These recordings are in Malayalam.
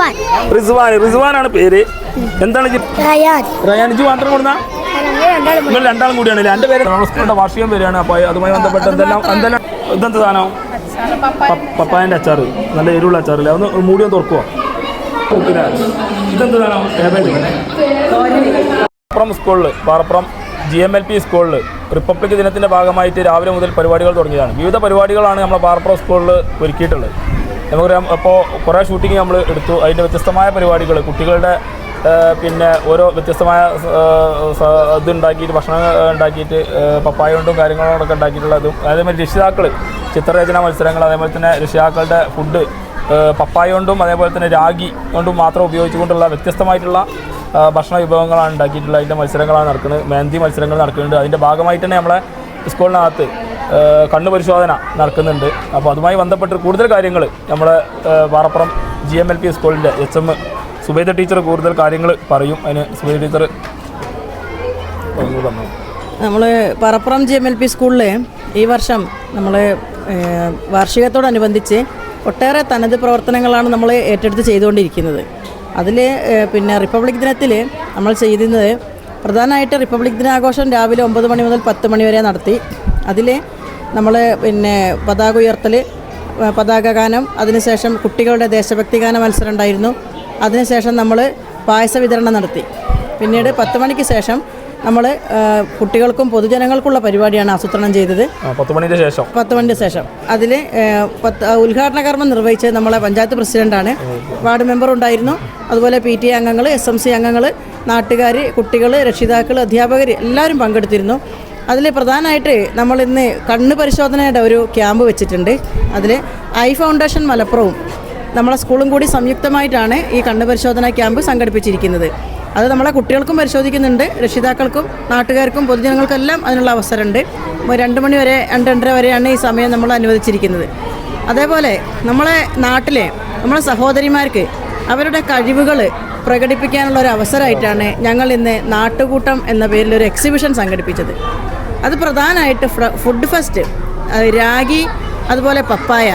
റിസ്വാൻ. റിസ്വാൻ റിസ്വാനാണ് പേര്. എന്താണ് റയാൻ. റയാൻ ഇജ്ജ് മാത്രം കൊടുന്ന? നിങ്ങൾ രണ്ടാളും കൂടിയാണ് എന്റെ പേര് സ്കൂളിന്റെ വാർഷികം പേരാണ്. അപ്പോൾ അതുമായി ബന്ധപ്പെട്ട് എന്തെല്ലാം എന്തെല്ലാം ഇതെന്ത് സാധനം? പപ്പായന്റെ അച്ചാറ്. നല്ല എരിവുള്ള അച്ചാറില്ല? ഒന്ന് മൂടി ഒന്ന് തുറക്കുമോ ഇതെന്ത് സാധനം? പാറപ്പുറം സ്കൂളിൽ Parappuram G M L P സ്കൂളിൽ റിപ്പബ്ലിക് ദിനത്തിന്റെ ഭാഗമായിട്ട് രാവിലെ മുതൽ പരിപാടികൾ തുടങ്ങിയതാണ്. വിവിധ പരിപാടികളാണ് നമ്മൾ പാറപ്പുറം സ്കൂളിൽ ഒരുക്കിയിട്ടുള്ളത്. നമുക്കറിയാം അപ്പോൾ കുറേ ഷൂട്ടിംഗ് നമ്മൾ എടുത്തു. അതിന്റെ വ്യത്യസ്തമായ പരിപാടികൾ കുട്ടികളുടെ പിന്നെ ഓരോ വ്യത്യസ്തമായ ഇതുണ്ടാക്കിയിട്ട് ഭക്ഷണം ഉണ്ടാക്കിയിട്ട് പപ്പായ കൊണ്ടും കാര്യങ്ങളോടൊക്കെ ഉണ്ടാക്കിയിട്ടുള്ളതും അതേമാതിരി രക്ഷിതാക്കൾ ചിത്രരചന മത്സരങ്ങൾ അതേപോലെ തന്നെ രക്ഷിതാക്കളുടെ ഫുഡ് പപ്പായ കൊണ്ടും അതേപോലെ തന്നെ രാഗി കൊണ്ടും മാത്രം ഉപയോഗിച്ചുകൊണ്ടുള്ള വ്യത്യസ്തമായിട്ടുള്ള ഭക്ഷണ വിഭവങ്ങളാണ് ഉണ്ടാക്കിയിട്ടുള്ളത് അതിന്റെ മത്സരങ്ങളാണ് നടക്കുന്നത്. മെഹന്തി മത്സരങ്ങൾ നടക്കുന്നുണ്ട്. അതിന്റെ ഭാഗമായിട്ട് തന്നെ നമ്മളെ സ്കൂളിനകത്ത് കണ്ണ് പരിശോധന നടക്കുന്നുണ്ട്. അപ്പോൾ അതുമായി ബന്ധപ്പെട്ട് കൂടുതൽ കാര്യങ്ങൾ നമ്മുടെ Parappuram G M L P സ്കൂളിന്റെ എച്ച് എം സുബൈദ ടീച്ചർ കൂടുതൽ കാര്യങ്ങൾ പറയും. അതിന് സുബൈദ ടീച്ചർ നമ്മൾ Parappuram G M L P സ്കൂളിൽ ഈ വർഷം നമ്മൾ വാർഷികത്തോടനുബന്ധിച്ച് ഒട്ടേറെ തനത് പ്രവർത്തനങ്ങളാണ് നമ്മൾ ഏറ്റെടുത്ത് ചെയ്തുകൊണ്ടിരിക്കുന്നത്. അതിൽ പിന്നെ റിപ്പബ്ലിക് ദിനത്തിൽ നമ്മൾ ചെയ്യുന്നത് പ്രധാനമായിട്ട് റിപ്പബ്ലിക് ദിനാഘോഷം രാവിലെ ഒമ്പത് മണി മുതൽ പത്ത് മണി വരെ നടത്തി. അതിൽ നമ്മൾ പിന്നെ പതാക ഉയർത്തൽ പതാക ഗാനം അതിനുശേഷം കുട്ടികളുടെ ദേശഭക്തി ഗാന മത്സരം ഉണ്ടായിരുന്നു. അതിനുശേഷം നമ്മൾ പായസ വിതരണം നടത്തി. പിന്നീട് പത്ത് മണിക്ക് ശേഷം നമ്മൾ കുട്ടികൾക്കും പൊതുജനങ്ങൾക്കുള്ള പരിപാടിയാണ് ആസൂത്രണം ചെയ്തത്. പത്ത് മണിക്ക് ശേഷം? പത്ത് മണിക്ക് ശേഷം. അതിൽ പത്ത് ഉദ്ഘാടന കർമ്മം നിർവഹിച്ചത് നമ്മളെ പഞ്ചായത്ത് പ്രസിഡന്റാണ് വാർഡ് മെമ്പർ ഉണ്ടായിരുന്നു. അതുപോലെ പി ടി അംഗങ്ങൾ എസ് എം സി അംഗങ്ങൾ നാട്ടുകാർ കുട്ടികൾ രക്ഷിതാക്കൾ അധ്യാപകർ എല്ലാവരും പങ്കെടുത്തിരുന്നു. അതിൽ പ്രധാനമായിട്ട് നമ്മൾ ഇന്ന് കണ്ണ് പരിശോധനയുടെ ഒരു ക്യാമ്പ് വെച്ചിട്ടുണ്ട്. അതിൽ ഐ ഫൗണ്ടേഷൻ മലപ്പുറവും നമ്മളെ സ്കൂളും കൂടി സംയുക്തമായിട്ടാണ് ഈ കണ്ണ് പരിശോധന ക്യാമ്പ് സംഘടിപ്പിച്ചിരിക്കുന്നത്. അത് നമ്മളെ കുട്ടികൾക്കും പരിശോധിക്കുന്നുണ്ട്. രക്ഷിതാക്കൾക്കും നാട്ടുകാർക്കും പൊതുജനങ്ങൾക്കെല്ലാം അതിനുള്ള അവസരമുണ്ട്. രണ്ട് മണി വരെ രണ്ട് രണ്ടര വരെയാണ് ഈ സമയം നമ്മൾ അനുവദിച്ചിരിക്കുന്നത്. അതേപോലെ നമ്മളെ നാട്ടിലെ നമ്മളെ സഹോദരിമാർക്ക് അവരുടെ കഴിവുകൾ പ്രകടിപ്പിക്കാനുള്ള ഒരു അവസരമായിട്ടാണ് ഞങ്ങൾ ഇന്ന് നാട്ടുകൂട്ടം എന്ന പേരിൽ ഒരു എക്സിബിഷൻ സംഘടിപ്പിച്ചത്. അത് പ്രധാനമായിട്ട് ഫുഡ് ഫെസ്റ്റ് രാഗി അതുപോലെ പപ്പായ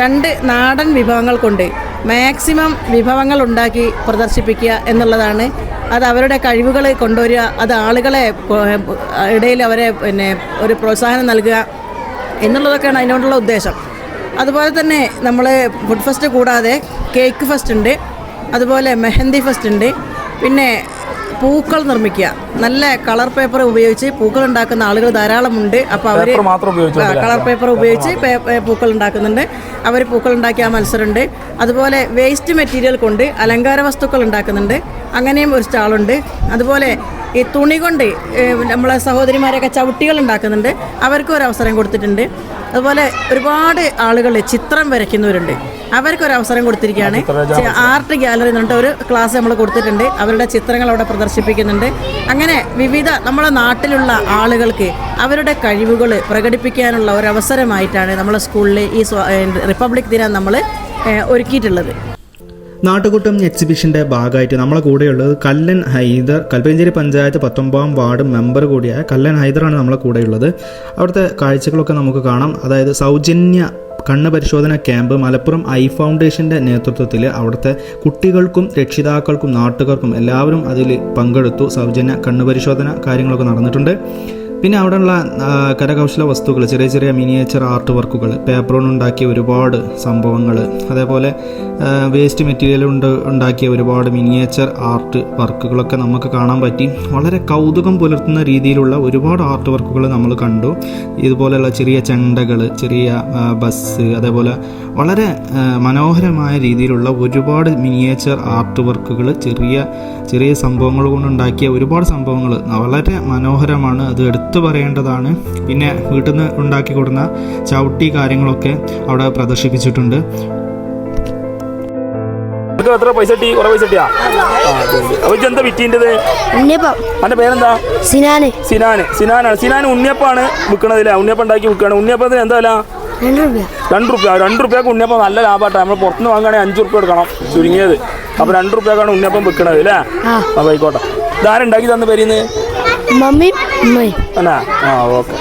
രണ്ട് നാടൻ വിഭവങ്ങൾ കൊണ്ട് മാക്സിമം വിഭവങ്ങൾ ഉണ്ടാക്കി പ്രദർശിപ്പിക്കുക എന്നുള്ളതാണ്. അത് അവരുടെ കഴിവുകൾ കൊണ്ടുവരിക അത് ആളുകളെ ഇടയിൽ അവരെ പിന്നെ ഒരു പ്രോത്സാഹനം നൽകുക എന്നുള്ളതൊക്കെയാണ് അതിനോടുള്ള ഉദ്ദേശം. അതുപോലെ തന്നെ നമ്മൾ ഫുഡ് ഫെസ്റ്റ് കൂടാതെ കേക്ക് ഫെസ്റ്റ് ഉണ്ട്. അതുപോലെ മെഹന്തി ഫെസ്റ്റ് ഉണ്ട്. പിന്നെ പൂക്കൾ നിർമ്മിക്കുക. നല്ല കളർ പേപ്പർ ഉപയോഗിച്ച് പൂക്കൾ ഉണ്ടാക്കുന്ന ആളുകൾ ധാരാളമുണ്ട് അപ്പോൾ അവർ കളർ പേപ്പർ ഉപയോഗിച്ച് പൂക്കൾ ഉണ്ടാക്കുന്നുണ്ട്. അവർ പൂക്കൾ ഉണ്ടാക്കിയ മത്സരമുണ്ട്. അതുപോലെ വേസ്റ്റ് മെറ്റീരിയൽ കൊണ്ട് അലങ്കാര വസ്തുക്കൾ ഉണ്ടാക്കുന്നുണ്ട്. അങ്ങനെയും ഒരു സ്റ്റാളുണ്ട്. അതുപോലെ ഈ തുണി കൊണ്ട് നമ്മളെ സഹോദരിമാരൊക്കെ ചവിട്ടികൾ ഉണ്ടാക്കുന്നുണ്ട്. അവർക്കും ഒരു അവസരം കൊടുത്തിട്ടുണ്ട്. അതുപോലെ ഒരുപാട് ആളുകൾ ചിത്രം വരയ്ക്കുന്നവരുണ്ട്. അവർക്കൊരു അവസരം കൊടുത്തിരിക്കുകയാണ് ആർട്ട് ഗാലറി എന്നിട്ട് ഒരു ക്ലാസ് നമ്മൾ കൊടുത്തിട്ടുണ്ട്. അവരുടെ ചിത്രങ്ങൾ അവിടെ പ്രദർശിപ്പിക്കുന്നുണ്ട്. അങ്ങനെ വിവിധ നമ്മുടെ നാട്ടിലുള്ള ആളുകൾക്ക് അവരുടെ കഴിവുകൾ പ്രകടിപ്പിക്കാനുള്ള ഒരു അവസരമായിട്ടാണ് നമ്മളെ സ്കൂളിൽ ഈ റിപ്പബ്ലിക് ദിനം നമ്മൾ ഒരുക്കിയിട്ടുള്ളത്. നാട്ടുകൂട്ടം എക്സിബിഷന്റെ ഭാഗമായിട്ട് നമ്മളെ കൂടെയുള്ളത് കല്ലൻ ഹൈദർ കൽപ്പഞ്ചേരി പഞ്ചായത്ത് പത്തൊമ്പതാം വാർഡ് മെമ്പർ കൂടിയായ കല്ലൻ ഹൈദറാണ് നമ്മളെ കൂടെയുള്ളത്. അവിടുത്തെ കാഴ്ചകളൊക്കെ നമുക്ക് കാണാം. അതായത് സൗജന്യ കണ്ണ് പരിശോധന ക്യാമ്പ് മലപ്പുറം ഐ ഫൗണ്ടേഷന്റെ നേതൃത്വത്തിൽ അവിടുത്തെ കുട്ടികൾക്കും രക്ഷിതാക്കൾക്കും നാട്ടുകാർക്കും എല്ലാവരും അതിൽ പങ്കെടുത്തു. സൗജന്യ കണ്ണ് പരിശോധന കാര്യങ്ങളൊക്കെ നടന്നിട്ടുണ്ട്. പിന്നെ അവിടെയുള്ള കരകൗശല വസ്തുക്കൾ ചെറിയ ചെറിയ മിനിയേച്ചർ ആർട്ട് വർക്കുകൾ കൊണ്ട് ഉണ്ടാക്കിയ ഒരുപാട് സംഭവങ്ങൾ അതേപോലെ വേസ്റ്റ് മെറ്റീരിയൽ കൊണ്ട് ഉണ്ടാക്കിയ ഒരുപാട് മിനിയേച്ചർ ആർട്ട് വർക്കുകളൊക്കെ നമുക്ക് കാണാൻ പറ്റി. വളരെ കൗതുകം പുലർത്തുന്ന രീതിയിലുള്ള ഒരുപാട് ആർട്ട് വർക്കുകൾ നമ്മൾ കണ്ടു. ഇതുപോലെയുള്ള ചെറിയ ചെണ്ടകൾ ചെറിയ ബസ് അതേപോലെ വളരെ മനോഹരമായ രീതിയിലുള്ള ഒരുപാട് മിനിയേച്ചർ ആർട്ട് വർക്കുകൾ ചെറിയ ചെറിയ സംഭവങ്ങൾ കൊണ്ടുണ്ടാക്കിയ ഒരുപാട് സംഭവങ്ങൾ വളരെ മനോഹരമാണ്. അത് എടുത്തു പറയേണ്ടതാണ്. പിന്നെ വീട്ടിൽ നിന്ന് ഉണ്ടാക്കി കൊടുക്കുന്ന ചവിട്ടി കാര്യങ്ങളൊക്കെ അവിടെ പ്രദർശിപ്പിച്ചിട്ടുണ്ട്. നിനക്ക് എത്ര പൈസ കിട്ടി? കുറെ പൈസ കിട്ടിയാ? അപ്പൊ എന്താ വിറ്റീന്റെത് ഉണ്ണിയപ്പം. അവന്റെ പേരെന്താ? സിനാന്. സിനാന്. സിനാനാണ്. സിനാൻ ഉണ്ണിയപ്പാണ് വിൽക്കണതില്ല ഉണ്ണിയപ്പം ഉണ്ടാക്കി വിൽക്കുകയാണ് ഉണ്ണിയപ്പത്തിന് എന്താ രണ്ട് റുപ്യ രണ്ട് റുപ്യക്ക് ഉണ്ണിയപ്പം നല്ല ലാഭമാട്ടെ നമ്മൾ പുറത്തുനിന്ന് വാങ്ങുകയാണെങ്കിൽ അഞ്ച് റുപ്യ എടുക്കണം ചുരുങ്ങിയത്. അപ്പൊ രണ്ട് റുപ്യക്കാണ് ഉണ്ണിയപ്പം വിൽക്കണത് അല്ലേ? അപ്പൊ ആയിക്കോട്ടെ. ഇതാരുണ്ടാക്കി തന്ന പേരിന്ന്? ആ ഓക്കെ.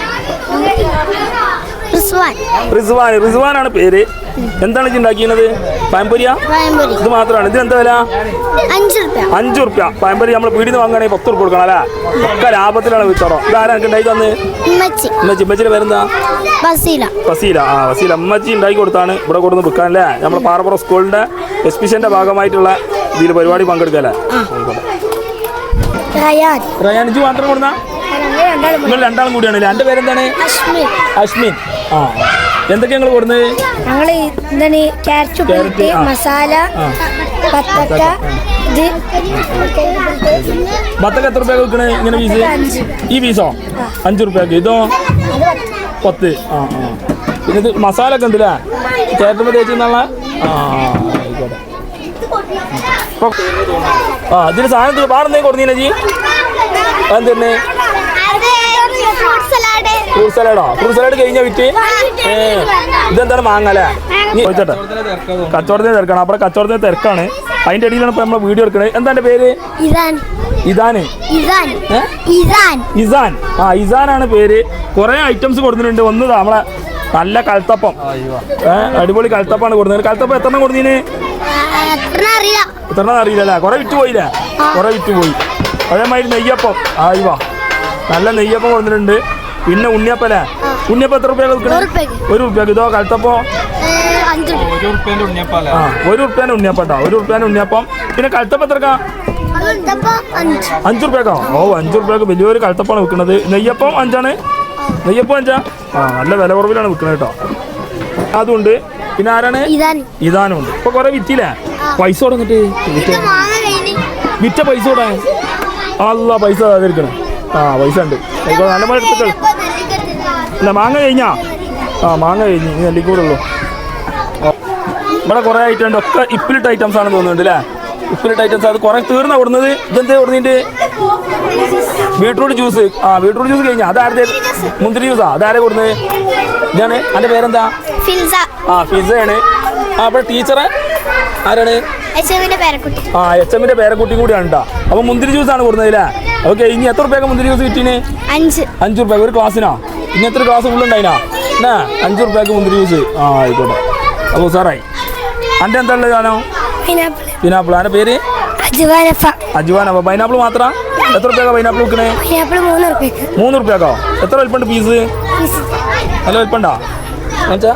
റിസ്വാൻ. റിസ്വാൻ. റിസ്വാനാണ് പേര്. എന്താണ് ഇത് ഉണ്ടാക്കിയത്? പഴംപൊരിയാ പഴംപൊരി ഇത് മാത്രമാണ്. ഇതിന് എന്താ വില? അഞ്ച് റുപ്യ. പഴംപൊരി നമ്മൾ വീടിന് വാങ്ങുകയാണെങ്കിൽ പത്ത് റുപ്യ കൊടുക്കണം അല്ലേ? ഒക്കെ ലാഭത്തിലാണ് വിത്തറോ. ഇതാരാ എനിക്ക് ഉണ്ടായി തന്ന്? ഉമ്മച്ചി. ഉമ്മച്ചി. ഉമ്മച്ചിയുടെ പേരെന്താ? ബസീല. ഫസീല ആ ഫസീല അമ്മച്ചി ഉണ്ടാക്കി കൊടുത്താണ് ഇവിടെ കൊടുന്ന് വിൽക്കാൻ അല്ലേ? നമ്മുടെ പാറപ്പുറം സ്കൂളിന്റെ എക്സിബിഷന്റെ ഭാഗമായിട്ടുള്ള ഇതിൽ പരിപാടി പങ്കെടുക്കല്ലേ റയാൻ. മാത്രം കൊടുത്താ രണ്ടാളും നിങ്ങൾ രണ്ടാളും കൂടിയാണ് എന്റെ പേരെന്താണ്? അശ്മിൻ. അശ്മിൻ. ആ. എന്തൊക്കെയാ നിങ്ങൾ കൊടുന്നത് ഞങ്ങൾ എന്താണ് ക്യാരറ്റ് ഉപ്പിലിട്ട് മസാല ഇത് ബത്തക്ക എത്ര രൂപ വെക്കണേ ഇങ്ങനെ പീസ് ഈ പീസോ അഞ്ച് റുപ്യക്ക്. ഇതോ? പത്ത്. ആ ആ. പിന്നെ ഇത് മസാല ഒക്കെ ഉണ്ടല്ലേ? ചേട്ടൻ തേച്ച് ആ ആയിക്കോട്ടെ. ആ ഇതിന് സാധനത്തിൽ പാടുന്നേ കൊടുത്തീനെ ജി എന്തെന്നെ ഫ്രൂട്ട് സലാഡോ ഫ്രൂട്ട് സലാഡ് കഴിഞ്ഞ വിറ്റ്? ഇതെന്താണ് മാങ്ങ അല്ലേ? ചോദിച്ചോട്ടെ. കച്ചവടത്തിന് തിരക്കാണ്. അപ്പൊ കച്ചവടത്തിന് തിരക്കാണ്. അതിന്റെ ഇടയിലാണ് ഇപ്പൊ നമ്മളെ വീഡിയോ എടുക്കണത് എന്താ എന്റെ പേര്? ഇസാൻ. ആ ഇസാനാണ് പേര്. കുറെ ഐറ്റംസ് കൊടുത്തിട്ടുണ്ട്. ഒന്ന് നമ്മളെ നല്ല കൽത്തപ്പം. ഏഹ് അടിപൊളി കൽത്തപ്പാണ് കൊടുക്കുന്നത് കൽത്തപ്പം എത്ര കൊടുത്തീന്? എത്ര അറിയില്ല. കുറെ വിറ്റ് പോയില്ലേ? കുറെ വിറ്റ് പോയി. അതേമാതിരി നെയ്യപ്പം. ആയിവാ നല്ല നെയ്യപ്പം കൊടുത്തിട്ടുണ്ട്. പിന്നെ ഉണ്ണിയപ്പല്ലേ? ഉണ്ണിയപ്പം എത്ര റുപ്യ ഒരു റുപ്യ ഇതോ കഴുത്തപ്പോ ഒരു റുപ്യേന്റെ ഉണ്ണിയപ്പം ഒരു റുപ്യേന്റെ ഉണ്ണിയപ്പം. പിന്നെ കഴുത്തപ്പ എത്രക്കാ? അഞ്ചു. റുപ്യക്കോ? ഓ അഞ്ചു റുപ്യക്ക് വലിയൊരു കഴുത്തപ്പാണ് വിൽക്കുന്നത് നെയ്യപ്പം അഞ്ചാണ്. നെയ്യപ്പം അഞ്ചാ? ആ നല്ല വില കുറവിലാണ് വിൽക്കുന്നത് കേട്ടോ അതുണ്ട്. പിന്നെ ആരാണ്? ഇതാനും. ഉണ്ട്. ഇപ്പൊ കൊറേ വിറ്റില്ലേ? പൈസ കൊടുത്തിട്ട് വിറ്റ പൈസ കൂടാ അല്ല പൈസ ആ പൈസ ഉണ്ട്. നല്ല മഴ എടുത്തിട്ട് അല്ല മാങ്ങ കഴിഞ്ഞാ? ആ മാങ്ങ കഴിഞ്ഞ് ഇനി നെല്ലിക്കൂടുള്ളൂ ഇവിടെ കുറെ ഐറ്റം ഉണ്ട് ഒക്കെ ഇപ്പിലിട്ട് ഐറ്റംസ് ആണ് തോന്നുന്നുണ്ട് അല്ലേ ഇപ്പിലിട്ട് ഐറ്റംസ് അത് കുറെ തീർന്ന കൊടുന്നത്. ഇതെന്താ കൊടുത്തിട്ട് ബീട്രൂട്ട് ജ്യൂസ്. ആ ബീട്രൂട്ട് ജ്യൂസ് കഴിഞ്ഞാ. അതാരത്തെ മുന്തിരി ജ്യൂസാ. അതാരെ കൊടുന്നത്? ഇതാണ്. എന്റെ പേരെന്താ? ആ ഫിസയാണ് ആ അപ്പോൾ ടീച്ചറ് ആരാണ്? ആ എച്ച് എമ്മിന്റെ പേരക്കുട്ടിയും കൂടിയാണ് കേട്ടോ അപ്പൊ മുന്തിരി ജ്യൂസ് ആണ് കൊടുത്തതില്ലേ ഓക്കെ ഇനി എത്ര റുപ്യൊക്കെ മുന്തിരി ജ്യൂസ് കിട്ടീന്? അഞ്ച്. അഞ്ച് രൂപ ഒരു ക്ലാസ്സിനാ? ഇനി എത്ര ക്ലാസ് ഫുള്ളുണ്ടായിനാ എന്നാ അഞ്ച് റുപ്യക്ക് മുന്തിരി ജ്യൂസ് ആ ആയിക്കോട്ടെ. അപ്പോൾ സാറായി അന്റെ എന്താ ഉള്ളത് സാധനം? പൈനാപ്പിൾ അതിന്റെ പേര്? അജുവാന അജുവാൻ അപ്പോൾ പൈനാപ്പിൾ മാത്രം? എത്ര റുപ്യക്കാ പൈനാപ്പിൾ വിൽക്കണേ മൂന്ന് റുപ്യാക്കോ. എത്ര വലിപ്പുണ്ട് പീസ് നല്ല വലിപ്പണ്ടാ? എന്നുവെച്ചാ?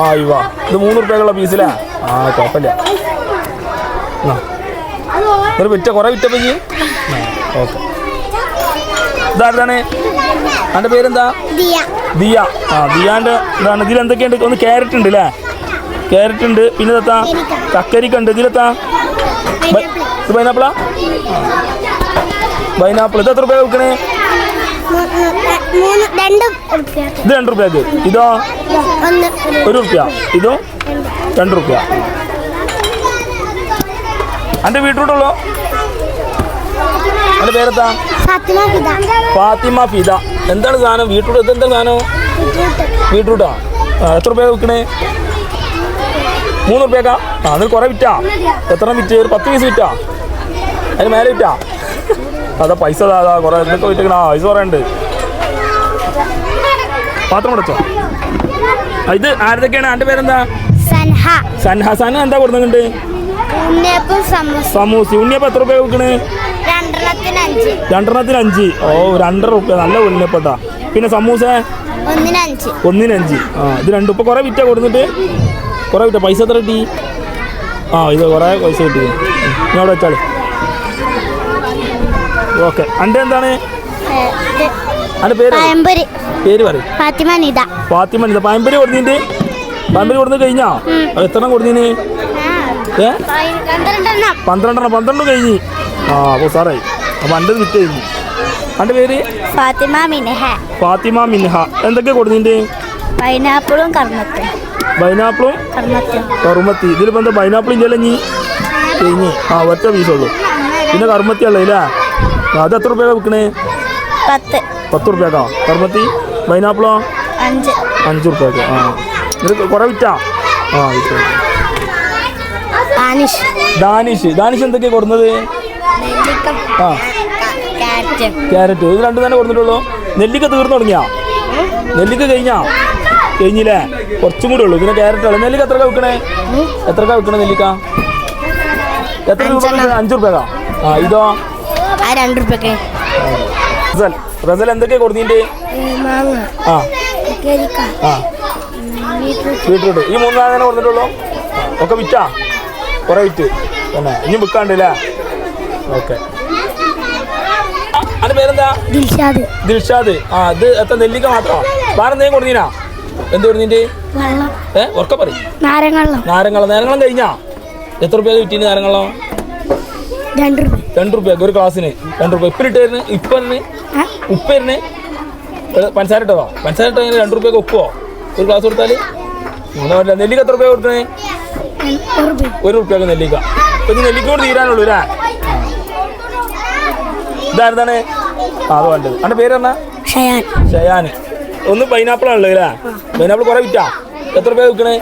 ആ ഇവ ഇത് മൂന്ന് റുപ്യക്കുള്ള പീസിലാ ആ കുഴപ്പമില്ല. ഒരു വിറ്റ കുറെ വിറ്റപ്പോ ഓക്കെ. ഇതാരാണ്? എന്റെ പേരെന്താ? ദിയ. ദിയ. ആ ദിയാന്റെ ഇതാണ്. ഇതിൽ എന്തൊക്കെയുണ്ട്? ഒന്ന് ക്യാരറ്റ് ഉണ്ട് അല്ലേ ക്യാരറ്റ് ഉണ്ട്. പിന്നെ എത്താ കക്കരിക്ക. ഉണ്ട്. ഇതിലെത്താ? ഇത് പൈനാപ്പിളാ പൈനാപ്പിൾ ഇത് എത്ര രൂപ വിൽക്കണേ? ഇത് രണ്ട് റുപ്യക്ക് ഇതോ? ഒരു റുപ്യ ഇതോ? രണ്ട് റുപ്യ എന്റെ വീട്ടിലോട്ടുള്ളോ? എന്റെ പേരെത്താ ഫാത്തിമ ഫിദ. എന്താണ് സാധനം? ബീട്രൂട്ട്? എന്താണ് സാധനം? ബീട്രൂട്ടാ? എത്ര രൂപ വിൽക്കണേ? മൂന്ന് റുപ്യക്കാ? ആ അതിൽ കുറേ വിറ്റാ? എത്ര വിറ്റ്? ഒരു പത്ത് പീസ് വിറ്റാ? അതിന് മേലെ വിറ്റാ? അതാ പൈസ അതാ കുറെ എന്തൊക്കെ വിറ്റേക്കണ. ആ പൈസ കുറേ ഉണ്ട്. പാത്രം അടച്ചോ? ഇത് ആരതൊക്കെയാണ്? എന്റെ പേരെന്താ? സൻഹ. സൻഹ. സൻഹ എന്താ കൊടുക്കുന്നുണ്ട് സമൂസ. ഉണ്ണിയപ്പം എത്ര രൂപ വിൽക്കണേ? രണ്ടെണ്ണത്തിന് അഞ്ച്. ഓ രണ്ടര രൂപ നല്ല ഉണ്ണിയപ്പട്ടാ പിന്നെ സമൂസ? ഒന്നിനഞ്ച് ആ ഇത് രണ്ടും. ഇപ്പൊ കുറേ വിറ്റ കൊടുത്തിട്ട് കുറേ വിറ്റ. പൈസ എത്ര കിട്ടി? ആ ഇത് കുറേ പൈസ കിട്ടി. ഞാൻ അവിടെ വെച്ചാൽ ഓക്കെ. അന്റെ എന്താണ്? പേര്. പേര് പറയും. ഫാത്തിമ നിത ഫാത്തിമ നിത പാമ്പരി കൊടുത്തിട്ട് പയമ്പരി കൊടുത്ത് കഴിഞ്ഞാ? എത്ര കൊടുത്തിന് ഏ? രണ്ടെണ്ണം പന്ത്രണ്ടെണ്ണം പന്ത്രണ്ട് കഴിഞ്ഞ്. ആ അപ്പോൾ സാറേ അപ്പോൾ അന്റെ വിറ്റ് കഴിഞ്ഞു. അന്റെ പേര്? ഫാത്തിമ മിനഹ. ഫാത്തിമ മിൻഹ എന്തൊക്കെ കൊടുത്തിട്ട് പൈനാപ്പിളും കർമ്മത്തും. പൈനാപ്പിളും കർമ്മത്തി. ഇതിലിപ്പോൾ എന്താ പൈനാപ്പിൾ ഇല്ലല്ലോ നീ കഴിഞ്ഞ്. ആ ഒറ്റ പീസുള്ളൂ. പിന്നെ കറുമത്തി അല്ലേ ഇല്ല? അത് എത്ര റുപ്യ വിൽക്കണേ? പത്ത്. പത്ത് റുപ്യക്കാ? കറുമത്തി പൈനാപ്പിളോ? അഞ്ച്. അഞ്ച് റുപ്യക്ക്. ആ. ഇത് കുറേ വിറ്റാ? ആ വിറ്റു. ഡാനിഷ് ദാനിഷ്. ദാനിഷ് എന്തൊക്കെയാ കൊടുക്കുന്നത് ആ. ക്യാരറ്റ്. ഇത് രണ്ടും തന്നെ കൊടുത്തിട്ടുള്ളൂ. നെല്ലിക്ക തീർന്നു തുടങ്ങിയാ? നെല്ലിക്ക കഴിഞ്ഞാ? കഴിഞ്ഞില്ലേ? കുറച്ചും കൂടെ ഉള്ളൂ. പിന്നെ ക്യാരറ്റ് ഉള്ളു. നെല്ലിക്ക എത്ര വെക്കണേ എത്ര വെക്കണേ നെല്ലിക്ക? എത്ര രൂപ അഞ്ചു രൂപ ആ ഇതോ? രണ്ട് റുപ്യക്ക്. റസൽ. റസൽ എന്തൊക്കെയാ കൊടുത്തിട്ട് ആ. ആ. ബീട്രൂട്ട് ഈ മൂന്നാളെ കൊടുത്തിട്ടുള്ളൂ. ഒക്കെ വിറ്റാ? കുറെ വിറ്റ് തന്നെ. ഇനി വിൽക്കാണ്ടില്ല ഓക്കെ. അതിന്റെ പേരെന്താ? ദിൽഷാദ്. ദിൽഷാദ്. ആ ഇത് എത്ര നെല്ലിക്ക മാത്രമാണ് വേറെ എന്തെങ്കിലും കൊടുത്തീനാ എന്ത് വെള്ളം. ഏ ഉറക്കെ പറയും. നാരങ്ങള്ളം. നാരങ്ങളോ നാരങ്ങളും കഴിഞ്ഞാ? എത്ര റുപ്യ കിട്ടിയത് നാരങ്ങളോ രണ്ട് രണ്ട് ഒരു ക്ലാസ്സിന്. രണ്ട് രൂപ. ഇപ്പിട്ട് വരുന്നു ഇപ്പറിന് ഉപ്പ് വരുന്നു പഞ്ചസാര ഇട്ടതോ? പഞ്ചസാര ഇട്ടോ ഇങ്ങനെ രണ്ട് റുപ്യൊക്കെ ഉപ്പോ ഒരു ക്ലാസ് കൊടുത്താൽ നെല്ലിക്ക് എത്ര റുപ്യ കൊടുക്കണേ? ഒരു റുപ്യക്ക് നെല്ലിക്ക. ഇപ്പൊ നെല്ലിക്കോട് തീരാനുള്ളൂ അല്ലേ ഇതാരതാണ്? ആ അത് വേണ്ടത്. അവന്റെ പേര് പറഞ്ഞാ ഷയാൻ. ഒന്ന് പൈനാപ്പിൾ ആണല്ലോ അല്ലേ പൈനാപ്പിൾ കുറെ വിറ്റാ? എത്ര റുപ്യ വിൽക്കണേ?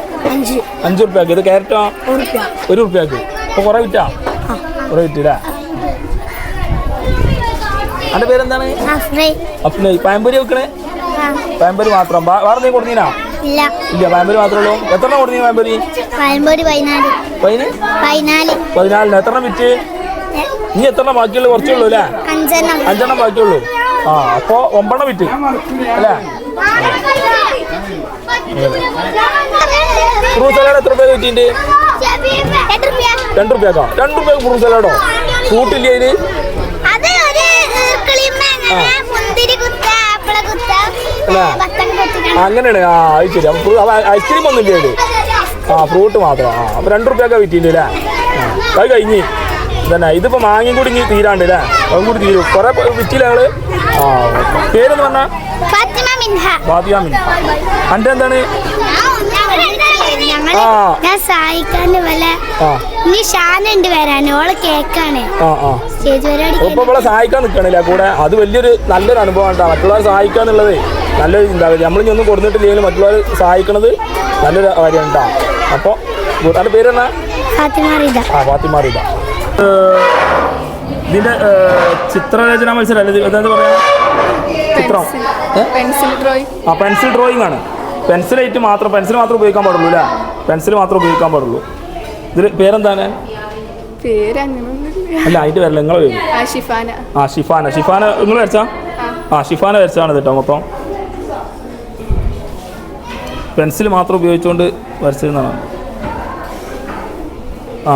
അഞ്ച്. റുപ്യക്ക് ഇത് ക്യാരറ്റോ ഒരു റുപ്യ ഒരു റുപ്യക്ക് അപ്പൊ കുറെ വിറ്റാ? കുറെ വിറ്റില്ലേ അവന്റെ പേരെന്താണ്? അഫ്നെ. പഴംപൊരി വെക്കണേ പഴംപൊരി മാത്രം. വേറെ നീ കൊടുത്തീനാ? ഇല്ല. ഇല്ല പഴംപൊരി മാത്രമേ ഉള്ളൂ. എത്ര കൊടുത്തീ പതിനാല്. പതിന്? പതിനാല്. പതിനാലിന്. എത്ര വിറ്റ്? നീ എത്ര ബാക്കിയുള്ള? കുറച്ചേ ഉള്ളൂ അല്ലേ? അഞ്ചെണ്ണം. ബാക്കിയുള്ളൂ. ആ അപ്പോ ഒമ്പണ്ണം വിറ്റ്. അല്ലേ? ഫ്രൂട്ട് സലാഡ് എത്ര രൂപ കിട്ടിയിട്ട് രണ്ട് റുപ്യ. റുപ്യക്കോ? രണ്ട് റുപ്യക്ക് ഫ്രൂട്ട് സലാഡോ ഫ്രൂട്ട് ഇല്ലേ അതിന് അങ്ങനെയാണ്. ആ അത് ശരി. അപ്പൊ ഐസ്ക്രീം ഒന്നും ഇല്ലേ അതിൽ ആ ഫ്രൂട്ട് മാത്രം. ആ അപ്പൊ രണ്ട് റുപ്യൊക്കെ വിറ്റിട്ടുണ്ട് അല്ലേ അത് കഴിഞ്ഞ്. തന്നെ ഇതിപ്പോ മാങ്ങയും കൂടി ഇനി തീരാണ്ട് അല്ലേ അതും കൂടി തീരും. കുറെ വിറ്റില്ല ഞങ്ങൾ ആ. പേരെന്ന് പറഞ്ഞാ? ഫാത്തിമ മിൻഹ. ഫാത്തിയാമിൻ അന്റെ എന്താണ്? ഞങ്ങൾ ആ. ഞാൻ സഹായിക്കാന്റെ വല്ല ഇനി ഷാനുണ്ട് വരാൻ ഓൾ കേക്കാണ്. സ്റ്റേജ് പരിപാടി ഇപ്പൊ ഇവിടെ സഹായിക്കാൻ നിൽക്കണില്ല കൂടെ അത് വലിയൊരു നല്ലൊരു അനുഭവം കേട്ടോ മറ്റുള്ളവരെ സഹായിക്കുക എന്നുള്ളത് നല്ലൊരു ചിന്താഗതി. നമ്മളിനി ഒന്നും കൊടുത്തിട്ടില്ലെങ്കിലും മറ്റുള്ളവർ സഹായിക്കണത് നല്ലൊരു കാര്യം കേട്ടോ അപ്പോൾ അതിന്റെ പേര് എന്നാ? ആ ഫാത്തിമ റീദ ഇതിന്റെ ചിത്രരചന മത്സരം അല്ലേ എന്താ പറയാ? ചിത്രം. Pencil drawing. ആ പെൻസിൽ ഡ്രോയിങ് ആണ് പെൻസിലായിട്ട് മാത്രം പെൻസിൽ മാത്രം ഉപയോഗിക്കാൻ പാടുള്ളൂ അല്ലേ? പെൻസിൽ മാത്രം ഉപയോഗിക്കാൻ പാടുള്ളൂ. ഇതിൽ പേരെന്താണ്? അല്ല അതിന്റെ പേരല്ല നിങ്ങളെ പേര്? ആ ഷിഫാന. ഷിഫാന. നിങ്ങൾ വരച്ചാ? ആ. ഷിഫാന വരച്ചാണ് കേട്ടോ മൊത്തം പെൻസിൽ മാത്രം ഉപയോഗിച്ചുകൊണ്ട് വരച്ചിരുന്നതാണ്. ആ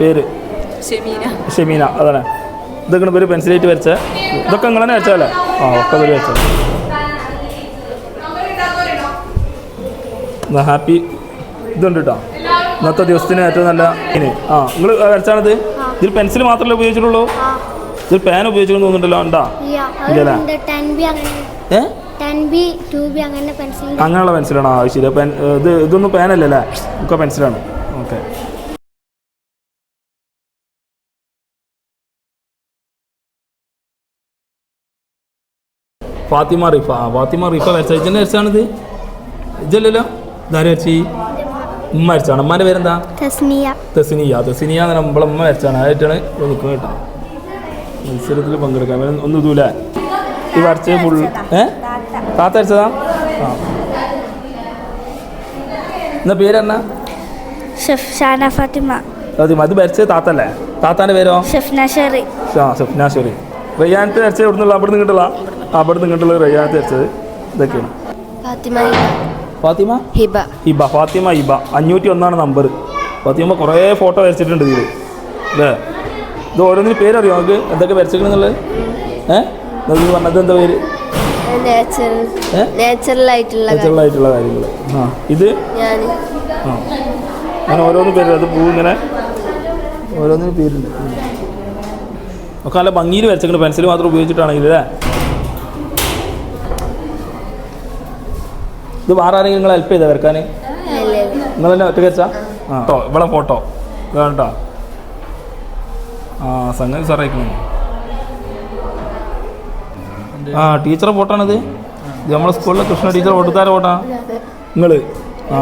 പേര്? ഷെമീന. അതാണ്. ഇതൊക്കെ പേര് പെൻസിലായിട്ട് വരച്ച. ഇതൊക്കെ നിങ്ങൾ തന്നെ വരച്ചല്ലേ ആ ഒക്കെ പേര് വരച്ച ഹാപ്പി ഇതുണ്ട് കേട്ടോ ഇന്നത്തെ ദിവസത്തിന് ഏറ്റവും നല്ല ഇനി. ആ നിങ്ങൾ വരച്ചാണത്? ഇതിൽ പെൻസിൽ മാത്രമല്ലേ ഉപയോഗിച്ചിട്ടുള്ളൂ? ഇതിൽ പാൻ ഉപയോഗിച്ചിട്ടുണ്ടെന്ന് തോന്നുന്നുണ്ടല്ലോ ഉണ്ടാ? ഇല്ലല്ലേ? അങ്ങനെയുള്ള പെൻസിലാണോ ആ ശരി. പെൻ ഇത് ഇതൊന്നും പേനല്ലല്ലേ ഒക്കെ പെൻസിലാണ് ഓക്കെ. ഫാത്തിമ റിഫ ഫാത്തിമ റിഫ വരച്ച ഇജന്റെ വരച്ചാണിത്? ഇജല്ലല്ലോ ഇതാരും ഉമ്മ ഉമ്മാന്റെ പേരെന്താ? തസ്നിയ. തസ്നിയ. തെസിനിയ എന്ന് നമ്മളെ ഉമ്മ വരച്ചാണ്. ആയിട്ടാണ് നിൽക്കുന്നത് കേട്ടോ. മത്സരത്തിൽ പങ്കെടുക്കാൻ. ഒന്നും ഇതൂല ഈ വരച്ച ഫുൾ ഏ? താത്ത വരച്ചതാ? ആ. എന്നാ പേരെന്നാ ഷെഫ് ഷാന ഫാത്തിമ. അത് വരച്ചത് താത്തല്ലേ? താത്താന്റെ പേരോ? ഷെഫ് നഷറി ആ സ്വപ്നാശ്വരി റയ്യാനത്ത് വരച്ചത് ഇവിടുന്നുള്ള അവിടെ നിന്ന് അവിടെ നിന്ന് കിട്ടുള്ള റയ്യാനത്ത് വരച്ചത്. ഇതൊക്കെയാണ്. ഫാത്തിമ ഫാത്തിമ? ഹിബ. ഹിബ. ഫാത്തിമ ഹിബ. അഞ്ഞൂറ്റി ഒന്നാണ് നമ്പർ ഫാത്തിമ കുറേ ഫോട്ടോ വരച്ചിട്ടുണ്ട് ഇതിൽ അല്ലേ? ഇത് ഓരോന്നിന് പേരറിയോ നമുക്ക്? എന്തൊക്കെ വരച്ചിട്ടുണ്ടെന്നുള്ളത് ഏ? ഇത് പറഞ്ഞത് എന്താ പേര്? ആയിട്ടുള്ള കാര്യങ്ങൾ ആ. ഇത്? ഞാൻ ആ. അങ്ങനെ ഓരോന്ന് പേര്. അത് പൂ ഇങ്ങനെ ഓരോന്നിന് പേരുണ്ട് ഒക്കെ നല്ല ഭംഗിയിൽ വരച്ചിട്ടുണ്ട് പെൻസിൽ മാത്രം ഉപയോഗിച്ചിട്ടാണെങ്കിൽ അല്ലേ? ഇത് വേറെ ആരെങ്കിലും നിങ്ങൾ ഹെൽപ്പ് ചെയ്താൽ വരക്കാൻ നിങ്ങൾ തന്നെ ഒറ്റ വരച്ചാ ആ. കേട്ടോ ഇവിടെ ഫോട്ടോ കേട്ടോ ആ സംഗതി സാറേക്കുന്നു ആ ടീച്ചറെ ഫോട്ടോ ആണിത്. ഇത് നമ്മുടെ സ്കൂളിലെ കൃഷ്ണ ടീച്ചർ ഫോട്ടോത്താര ഫോട്ടോ നിങ്ങൾ ആ.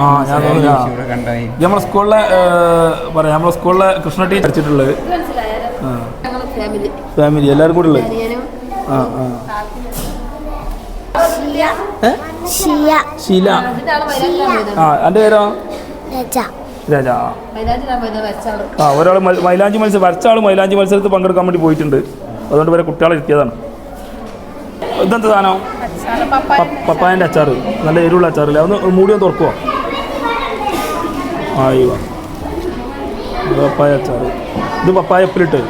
ആ ഞാൻ ഇത് നമ്മളെ സ്കൂളിലെ പറയാം നമ്മളെ സ്കൂളിലെ കൃഷ്ണ ടീച്ചർ അടിച്ചിട്ടുള്ളത് ഫാമിലി എല്ലാവരും കൂടെ ഉള്ളത്. ആ ആ. ശീല. ആ എന്റെ പേരോ? രജ. ആ. ഒരാൾ മൈലാഞ്ചി മത്സരം വരച്ച ആൾ മൈലാഞ്ചി മത്സരത്തിൽ പങ്കെടുക്കാൻ വേണ്ടി പോയിട്ടുണ്ട്. അതുകൊണ്ട് വരെ കുട്ടികളെ എത്തിയതാണ് ഇതെന്താ സാധനം? പപ്പായന്റെ അച്ചാറ്. നല്ല എരിവുള്ള അച്ചാറില്ല? ഒന്ന് മൂടി ഒന്ന് തുറക്കുമോ ആ അയ്യോ. പപ്പായ അച്ചാറ്. ഇത് പപ്പായ എപ്പിലിട്ട്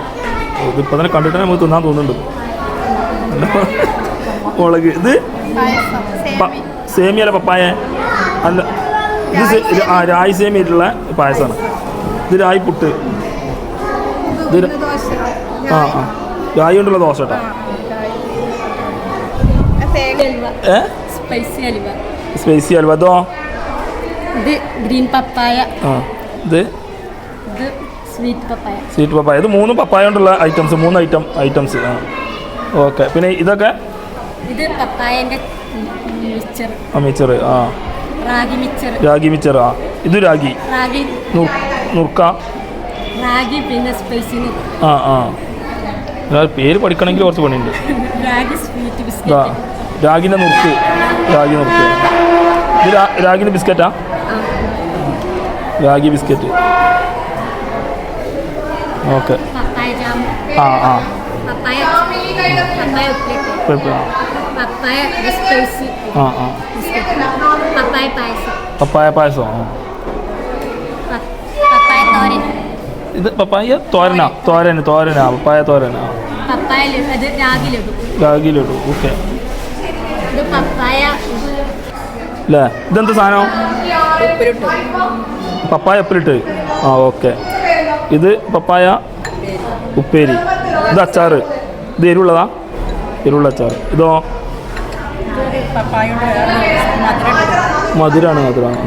ഇതിപ്പോൾ തന്നെ കണ്ടിട്ട് നമുക്ക് തിന്നാൻ തോന്നുന്നുണ്ട്. മുളക്. ഇത് സേമിയല്ല പപ്പായ. അല്ല ഇത് ആ രായി സേമിയിട്ടുള്ള പായസമാണ്. ഇത് രായി പുട്ട്. ഇത് ആ ആ. രായി കൊണ്ടുള്ള ദോശ കേട്ടോ. സ്പൈസി അലുവ. അൽവ അതോ? ഇത് ഗ്രീൻ പപ്പായ. ആ ഇത്? ഇത് സ്വീറ്റ് പപ്പായ. സ്വീറ്റ് പപ്പായ. ഇത് മൂന്ന് പപ്പായ കൊണ്ടുള്ള ഐറ്റംസ് മൂന്ന് ഐറ്റം ഐറ്റംസ്. ആ. ഓക്കെ. പിന്നെ ഇതൊക്കെ ഇത് പപ്പായന്റെ മിക്സർ ആ ആ. റാഗി മിക്സർ രാഗി മിക്സർ ആ. ഇത് രാഗി റാഗി. നുർ- നുർക്ക. റാഗി പിന്നെ സ്പൈസിന് ആ ആ. ഞാൻ പേര് പഠിക്കണമെങ്കിൽ കുറച്ച് പണിയുണ്ട്. റാഗി സ്വീറ്റ് ഇതാ ബിസ്ക്കറ്റ് രാഗിന്റെ നുറുക്ക്. രാഗി നുറുക്ക്. ഇത് രാ- രാഗിന്റെ ബിസ്ക്കറ്റാ? രാഗി ബിസ്ക്കറ്റ്. ഓക്കെ. പപ്പായ ജാം. ആ ആ. പപ്പായ പപ്പായ ഉപ്പിലിട്ട്. കുഴപ്പമില്ല പപ്പായ സ്പൈസി ആ ആ. പപ്പായ പായസം. പപ്പായ പായസം ആ. പപ്പായ തോരൻ. ഇത് പപ്പായ തോരനാ തോരൻ. തോരനാ പപ്പായ തോരനാ. പപ്പായ അത് രാഗി ലഡു. രാഗി ലഡു ഓക്കെ. ഇത് പപ്പായ അല്ലേ ഇതെന്ത് സാധനം? പപ്പായ ഉപ്പിലിട്ട് ആ ഓക്കെ. ഇത് പപ്പായ ഉപ്പേരി. ഇത് അച്ചാറ്. ഇത് എരിവുള്ളതാ? എരിവുള്ള അച്ചാറ്. ഇതോ? മധുരാണ് മധുരാണ്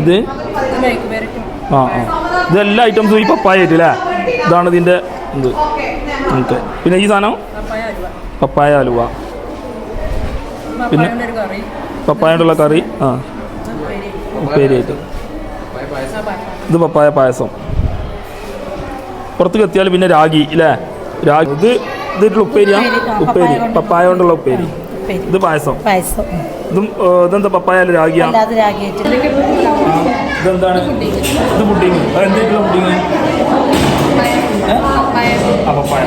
ഇത്? ആ ആ. ഇതെല്ലാ ഐറ്റംസും ഈ പപ്പായ ആയിട്ട് അല്ലേ ഇതാണ് ഇതിന്റെ ഇത്. ഓക്കെ. പിന്നെ ഈ സാധനം? പപ്പായ അലുവ. പിന്നെ പപ്പായുള്ള കറി. ആ. ഉപ്പേരി. ആയിട്ട്. ഇത് പപ്പായ പായസം. പുറത്തേക്ക് എത്തിയാൽ പിന്നെ രാഗി അല്ലേ രാഗി. ഇത് ഇതിട്ടുള്ള ഉപ്പേരിയാ? ഉപ്പേരി പപ്പായ കൊണ്ടുള്ള ഉപ്പേരി. ഇത് പായസം. പായസം. ഇതും ഇതെന്താ പപ്പായ അല്ല അല്ലാതെ രാഗിയായിട്ട്. ഇതെന്താണ്? ഇത് പുഡിങ് എന്തായിട്ടുള്ള പുഡിങ് പപ്പായ.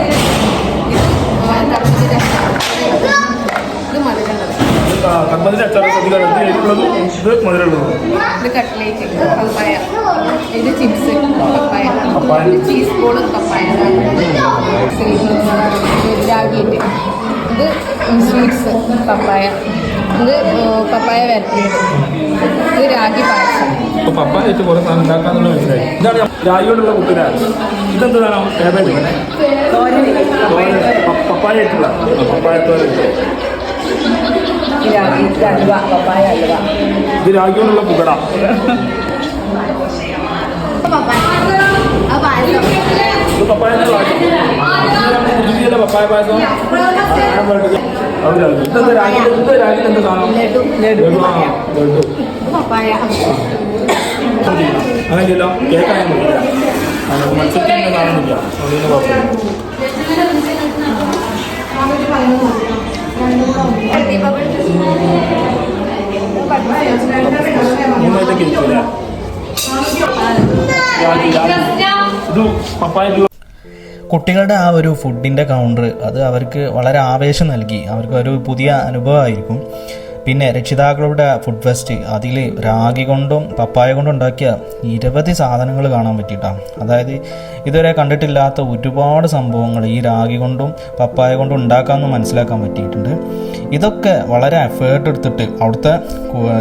കർമ്മത്തിന്റെ അച്ചാറ് ശ്രദ്ധിക്കാറ് ഇത് എരിവുള്ളതും ഇത് മധുരമുള്ളതും. ഇത് കട്ട്ലേറ്റ് പപ്പായ. ഇത് ചിപ്സ് പപ്പായ. പപ്പായ. ചീസ് ബോൾ പപ്പായ. രാഗിയിട്ട് ഇത് സ്വീറ്റ്സ് പപ്പായ ഇത് പപ്പായ വരട്ടിയത് ഇത് രാഗി പായസം പപ്പായ വെച്ച് കുറേ സാധനം ഉണ്ടാക്കാന്നുള്ള മനസ്സിലായി. ഇതാണ് ഞാൻ ഇതെന്താണ് കൊണ്ടുള്ള പുട്ടിനാ ഇതെന്ത് സാധനം ഏതായാലും പപ്പായ ആയിട്ടുള്ള പപ്പായ തോരൻ ഇത് രാഗിയോടുള്ള പുകട ഇത് പപ്പായ രുചിയുള്ള പപ്പായ പായസം. ഇതെന്താ രാഗി ഇത് രാഗി എന്താ പപ്പായ. അങ്ങനെയല്ലോ കേൾക്കാൻ മത്സരത്തിന് കാണുന്നില്ല. അതുകൊണ്ട് കുഴപ്പമില്ല മൂന്നായിട്ടൊക്കെ ഇരിക്കൂലേ കുട്ടികളുടെ ആ ഒരു ഫുഡിന്റെ കൗണ്ടർ അത് അവർക്ക് വളരെ ആവേശം നൽകി. അവർക്ക് ഒരു പുതിയ അനുഭവമായിരിക്കും. പിന്നെ രക്ഷിതാക്കളുടെ ഫുഡ് ഫെസ്റ്റ് അതിൽ രാഗി കൊണ്ടും പപ്പായ കൊണ്ടും ഉണ്ടാക്കിയ നിരവധി സാധനങ്ങൾ കാണാൻ പറ്റിയിട്ടാണ് അതായത് ഇതുവരെ കണ്ടിട്ടില്ലാത്ത ഒരുപാട് സംഭവങ്ങൾ ഈ രാഗി കൊണ്ടും പപ്പായ കൊണ്ടും ഉണ്ടാക്കാമെന്ന് മനസ്സിലാക്കാൻ പറ്റിയിട്ടുണ്ട്. ഇതൊക്കെ വളരെ എഫേർട്ട് എടുത്തിട്ട് അവിടുത്തെ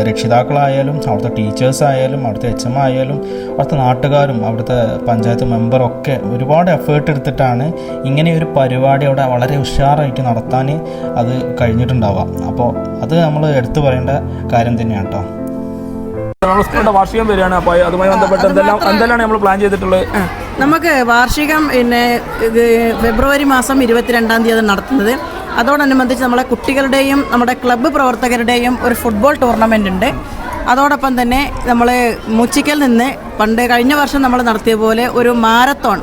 രക്ഷിതാക്കളായാലും അവിടുത്തെ ടീച്ചേഴ്സ് ആയാലും അവിടുത്തെ എച്ച് എം ആയാലും അവിടുത്തെ നാട്ടുകാരും അവിടുത്തെ പഞ്ചായത്ത് മെമ്പറൊക്കെ ഒരുപാട് എഫേർട്ട് എടുത്തിട്ടാണ് ഇങ്ങനെ ഒരു പരിപാടി അവിടെ വളരെ ഉഷാറായിട്ട് നടത്താൻ അത് കഴിഞ്ഞിട്ടുണ്ടാവാം അപ്പോൾ അത് നമ്മൾ എടുത്തു പറയേണ്ട കാര്യം തന്നെയാണ് കേട്ടോ. സ്കൂളിന്റെ വാർഷികം വരികയാണ്. അപ്പോൾ അതുമായി ബന്ധപ്പെട്ട് എന്തെല്ലാം എന്തെല്ലാം നമ്മൾ പ്ലാൻ ചെയ്തിട്ടുള്ളത്? നമുക്ക് വാർഷികം പിന്നെ ഫെബ്രുവരി മാസം ഇരുപത്തിരണ്ടാം തീയതി നടത്തുന്നത്. അതോടനുബന്ധിച്ച് നമ്മളെ കുട്ടികളുടെയും നമ്മുടെ ക്ലബ്ബ് പ്രവർത്തകരുടെയും ഒരു ഫുട്ബോൾ ടൂർണമെന്റ് ഉണ്ട്. അതോടൊപ്പം തന്നെ നമ്മൾ മുച്ചിക്കൽ നിന്ന് പണ്ട് കഴിഞ്ഞ വർഷം നമ്മൾ നടത്തിയ പോലെ ഒരു മാരത്തോൺ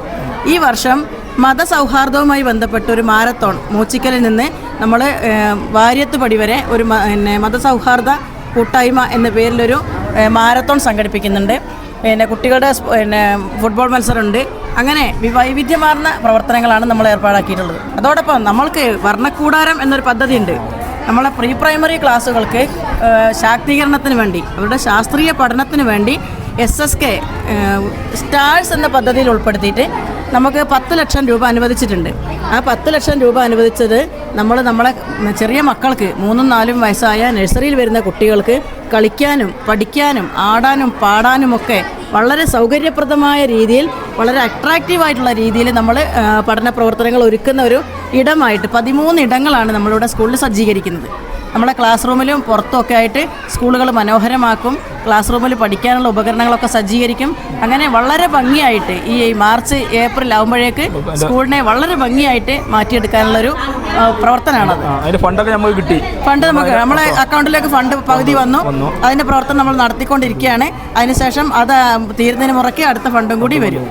ഈ വർഷം മതസൗഹാർദ്ദവുമായി ബന്ധപ്പെട്ട ഒരു മാരത്തോൺ മൂച്ചിക്കലിൽ നിന്ന് നമ്മൾ വാര്യത്ത് പടി വരെ ഒരു പിന്നെ മതസൗഹാർദ്ദ കൂട്ടായ്മ എന്ന പേരിലൊരു മാരത്തോൺ സംഘടിപ്പിക്കുന്നുണ്ട്. പിന്നെ കുട്ടികളുടെ പിന്നെ ഫുട്ബോൾ മത്സരമുണ്ട്. അങ്ങനെ വൈവിധ്യമാർന്ന പ്രവർത്തനങ്ങളാണ് നമ്മൾ ഏർപ്പാടാക്കിയിട്ടുള്ളത്. അതോടൊപ്പം നമ്മൾക്ക് വർണക്കൂടാരം എന്നൊരു പദ്ധതിയുണ്ട്. നമ്മളെ പ്രീ പ്രൈമറി ക്ലാസ്സുകൾക്ക് ശാക്തീകരണത്തിന് വേണ്ടി അവരുടെ ശാസ്ത്രീയ പഠനത്തിന് വേണ്ടി എസ് എസ് കെ സ്റ്റാഴ്സ് എന്ന പദ്ധതിയിൽ ഉൾപ്പെടുത്തിയിട്ട് നമുക്ക് പത്ത് ലക്ഷം രൂപ അനുവദിച്ചിട്ടുണ്ട്. ആ പത്ത് ലക്ഷം രൂപ അനുവദിച്ചത് നമ്മൾ നമ്മളെ ചെറിയ മക്കൾക്ക് മൂന്നും നാലും വയസ്സായ നഴ്സറിയിൽ വരുന്ന കുട്ടികൾക്ക് കളിക്കാനും പഠിക്കാനും ആടാനും പാടാനുമൊക്കെ വളരെ സൗകര്യപ്രദമായ രീതിയിൽ വളരെ അട്രാക്റ്റീവായിട്ടുള്ള രീതിയിൽ നമ്മൾ പഠന പ്രവർത്തനങ്ങൾ ഒരുക്കുന്ന ഒരു ഇടമായിട്ട് പതിമൂന്ന് ഇടങ്ങളാണ് നമ്മളിവിടെ സ്കൂളിൽ സജ്ജീകരിക്കുന്നത്. നമ്മളെ ക്ലാസ് റൂമിലും പുറത്തുമൊക്കെ ആയിട്ട് സ്കൂളുകൾ മനോഹരമാക്കും. ക്ലാസ് റൂമിൽ പഠിക്കാനുള്ള ഉപകരണങ്ങളൊക്കെ സജ്ജീകരിക്കും. അങ്ങനെ വളരെ ഭംഗിയായിട്ട് ഈ മാർച്ച് ഏപ്രിൽ ആകുമ്പോഴേക്ക് സ്കൂളിനെ വളരെ ഭംഗിയായിട്ട് മാറ്റിയെടുക്കാനുള്ളൊരു പ്രവർത്തനമാണത്. ഫണ്ടൊക്കെ നമുക്ക് കിട്ടി. ഫണ്ട് നമുക്ക് നമ്മളെ അക്കൗണ്ടിലേക്ക് ഫണ്ട് പകുതി വന്നു. അതിന്റെ പ്രവർത്തനം നമ്മൾ നടത്തിക്കൊണ്ടിരിക്കുകയാണ്. അതിനുശേഷം അത് തീരുന്നതിന് മുറയ്ക്ക് അടുത്ത ഫണ്ടും കൂടി വരും.